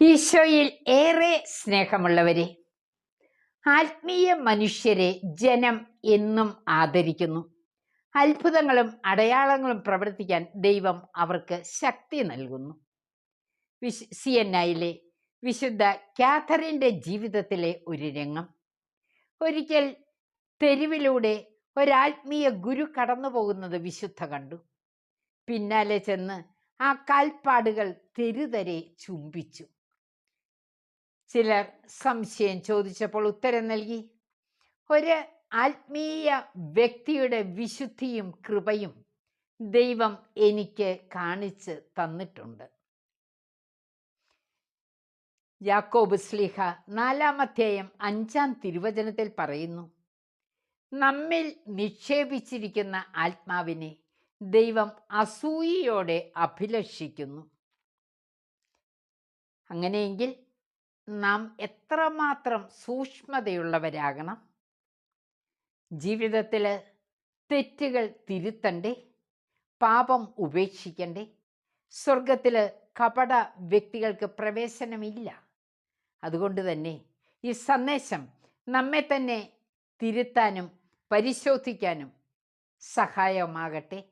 ഈശോയിൽ ഏറെ സ്നേഹമുള്ളവരെ ആത്മീയ മനുഷ്യരെ ജനം എന്നും ആദരിക്കുന്നു. അത്ഭുതങ്ങളും അടയാളങ്ങളും പ്രവർത്തിക്കാൻ ദൈവം അവർക്ക് ശക്തി നൽകുന്നു. വിശ് സി എൻ ഐയിലെ വിശുദ്ധ കാഥറിന്റെ ജീവിതത്തിലെ ഒരു രംഗം. ഒരിക്കൽ തെരുവിലൂടെ ഒരാത്മീയ ഗുരു കടന്നു പോകുന്നത് വിശുദ്ധ കണ്ടു. പിന്നാലെ ചെന്ന് ആ കാൽപ്പാടുകൾ തെരുതരെ ചുംബിച്ചു. ചിലർ സംശയം ചോദിച്ചപ്പോൾ ഉത്തരം നൽകി. ഒരു ആത്മീയ വ്യക്തിയുടെ വിശുദ്ധിയും കൃപയും ദൈവം എനിക്ക് കാണിച്ച് തന്നിട്ടുണ്ട്. യാക്കോബ് സ്ലിഹ നാലാമധ്യായം അഞ്ചാം തിരുവചനത്തിൽ പറയുന്നു നമ്മിൽ നിക്ഷേപിച്ചിരിക്കുന്ന ആത്മാവിനെ ദൈവം അസൂയയോടെ അഭിലഷിക്കുന്നു. അങ്ങനെയെങ്കിൽ നാം എത്രമാത്രം സൂക്ഷ്മതയുള്ളവരാകണം? ജീവിതത്തിൽ തെറ്റുകൾ തിരുത്തണ്ടേ? പാപം ഉപേക്ഷിക്കണ്ടേ? സ്വർഗത്തിൽ കപട വ്യക്തികൾക്ക് പ്രവേശനമില്ല. അതുകൊണ്ട് തന്നെ ഈ സന്ദേശം നമ്മെ തന്നെ തിരുത്താനും പരിശോധിക്കാനും സഹായമാകട്ടെ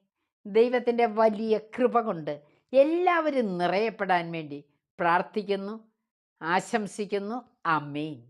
ദൈവത്തിന്റെ വലിയ കൃപ കൊണ്ട് എല്ലാവരും നിറയപ്പെടാൻ വേണ്ടി പ്രാർത്ഥിക്കുന്നു. ആശംസിക്കുന്നു. അമ്മേൻ